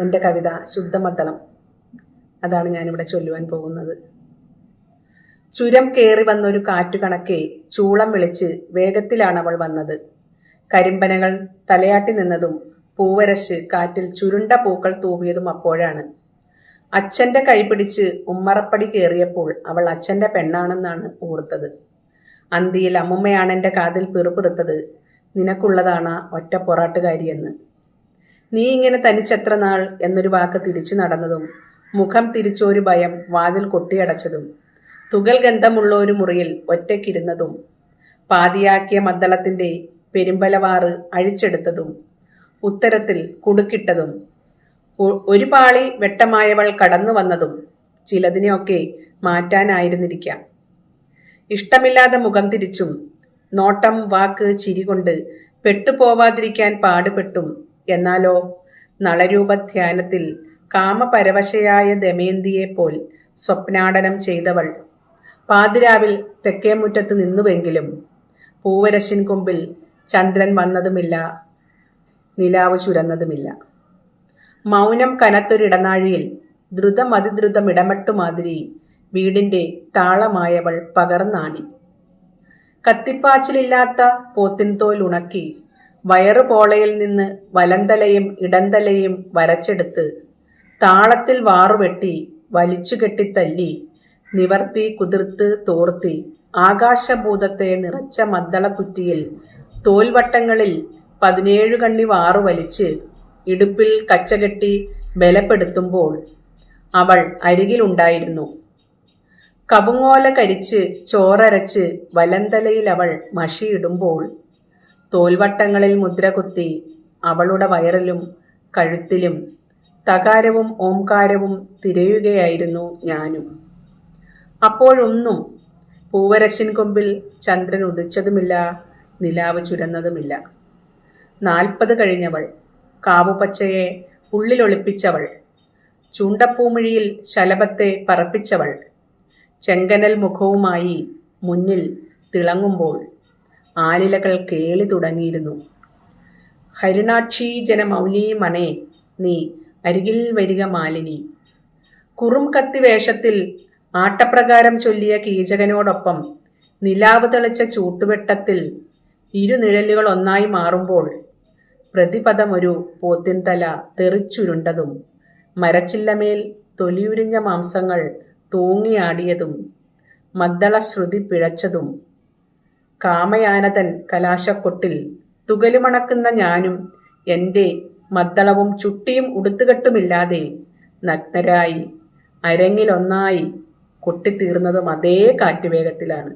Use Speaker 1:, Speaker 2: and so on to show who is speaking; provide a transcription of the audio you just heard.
Speaker 1: എന്റെ കവിത ശുദ്ധമദ്ദളം. അതാണ് ഞാനിവിടെ ചൊല്ലുവാൻ പോകുന്നത്. ചുരം കയറി വന്നൊരു കാറ്റു കണക്കെ ചൂളം വിളിച്ച് വേഗത്തിലാണ് അവൾ വന്നത്. കരിമ്പനകൾ തലയാട്ടി നിന്നതും പൂവരശ് കാറ്റിൽ ചുരുണ്ട പൂക്കൾ തൂവിയതും അപ്പോഴാണ്. അച്ഛന്റെ കൈപിടിച്ച് ഉമ്മറപ്പടി കയറിയപ്പോൾ അവൾ അച്ഛന്റെ പെണ്ണാണെന്നാണ് ഓർത്തത്. അന്തിയിൽ അമ്മുമ്മയാണ് എന്റെ കാതിൽ പിറുപിറുത്തത്. നിനക്കുള്ളതാണ് ഒറ്റ പൊറാട്ടുകാരിയെന്ന് നീ ഇങ്ങനെ തനിച്ചെത്ര നാൾ എന്നൊരു വാക്ക് തിരിച്ചു നടന്നതും മുഖം തിരിച്ചൊരു ഭയം വാതിൽ കൊട്ടിയടച്ചതും തുകൽ ഗന്ധമുള്ള ഒരു മുറിയിൽ ഒറ്റയ്ക്കിരുന്നതും പാതിയാക്കിയ മദ്ദളത്തിന്റെ പെരുമ്പലവാറ് അഴിച്ചെടുത്തതും ഉത്തരത്തിൽ കുടുക്കിട്ടതും ഒരു പാളി വെട്ടമായവൾ കടന്നു വന്നതും ചിലതിനെയൊക്കെ മാറ്റാനായിരുന്നിരിക്കാം. ഇഷ്ടമില്ലാതെ മുഖം തിരിച്ചും നോട്ടം വാക്ക് ചിരി കൊണ്ട് പെട്ടുപോവാതിരിക്കാൻ പാടുപെട്ടും എന്നാലോ? നളരൂപധ്യാനത്തിൽ കാമപരവശയായ ദമയന്തിയെപ്പോൽ സ്വപ്നാടനം ചെയ്തവൾ. പാതിരാവിൽ തെക്കേമുറ്റത്ത് നിന്നുവെങ്കിലും പൂവരശിൻ കൊമ്പിൽ ചന്ദ്രൻ വന്നതുമില്ല നിലാവ് ചുരന്നതുമില്ല. മൗനം കനത്തൊരിടനാഴിയിൽ ദ്രുതമതിദ്രുതം ഇടമട്ടുമാതിരി വീടിന്റെ താളമായവൾ പകർന്നാടി കത്തിപ്പാച്ചിലില്ലാത്ത പോത്തിൻതോൽ ഉണക്കി വയറുപോളയിൽ നിന്ന് വലന്തലയും ഇടന്തലയും വരച്ചെടുത്ത് താളത്തിൽ വാറുവെട്ടി വലിച്ചുകെട്ടി തല്ലി നിവർത്തി കുതിർത്ത് തോർത്തി ആകാശഭൂതത്തെ നിറച്ച മദ്ദളക്കുറ്റിയിൽ തോൽവട്ടങ്ങളിൽ പതിനേഴു കണ്ണി വാറു വലിച്ച് ഇടുപ്പിൽ കച്ചകെട്ടി ബലപ്പെടുത്തുമ്പോൾ അവൾ അരികിലുണ്ടായിരുന്നു. കവുങ്ങോല കരിച്ച് ചോറരച്ച് വലന്തലയിൽ അവൾ മഷിയിടുമ്പോൾ തോൽവട്ടങ്ങളിൽ മുദ്രകുത്തി അവളുടെ വയറിലും കഴുത്തിലും തകാരവും ഓംകാരവും തിരയുകയായിരുന്നു ഞാനും. അപ്പോഴൊന്നും പൂവരശിൻ കൊമ്പിൽ ചന്ദ്രൻ ഉദിച്ചതുമില്ല നിലാവ് ചുരന്നതുമില്ല. നാൽപ്പത് കഴിഞ്ഞവൾ കാവുപച്ചയെ ഉള്ളിലൊളിപ്പിച്ചവൾ ചൂണ്ടപ്പൂമിഴിയിൽ ശലഭത്തെ പറപ്പിച്ചവൾ ചെങ്കനൽ മുഖവുമായി മുന്നിൽ തിളങ്ങുമ്പോൾ ആലിലകൾ കേളി തുടങ്ങിയിരുന്നു. ഹരിണാക്ഷി ജനമൗലി മണേ നീ അരികിൽ വരിക മാലിനി. കുറും കത്തി വേഷത്തിൽ ആട്ടപ്രകാരം ചൊല്ലിയ കീചകനോടൊപ്പം നിലാവ് തെളിച്ച ചൂട്ടുവെട്ടത്തിൽ ഇരുനിഴലുകൾ ഒന്നായി മാറുമ്പോൾ പ്രതിപദമൊരു പോത്തിൻ തല തെറിച്ചുരുണ്ടതും മരച്ചില്ലമേൽ തൊലിയുരിഞ്ഞ മാംസങ്ങൾ തൂങ്ങിയാടിയതും മദ്ദളശ്രുതി പിഴച്ചതും കാമയാനതൻ കലാശക്കൊട്ടിൽ തുകലുമണക്കുന്ന ഞാനും എന്റെ മദ്ദളവും ചുട്ടിയും ഉടുത്തുകെട്ടുമില്ലാതെ നഗ്നരായി അരങ്ങിലൊന്നായി കൊട്ടിത്തീർന്നതും അതേ കാറ്റുവേഗത്തിലാണ്.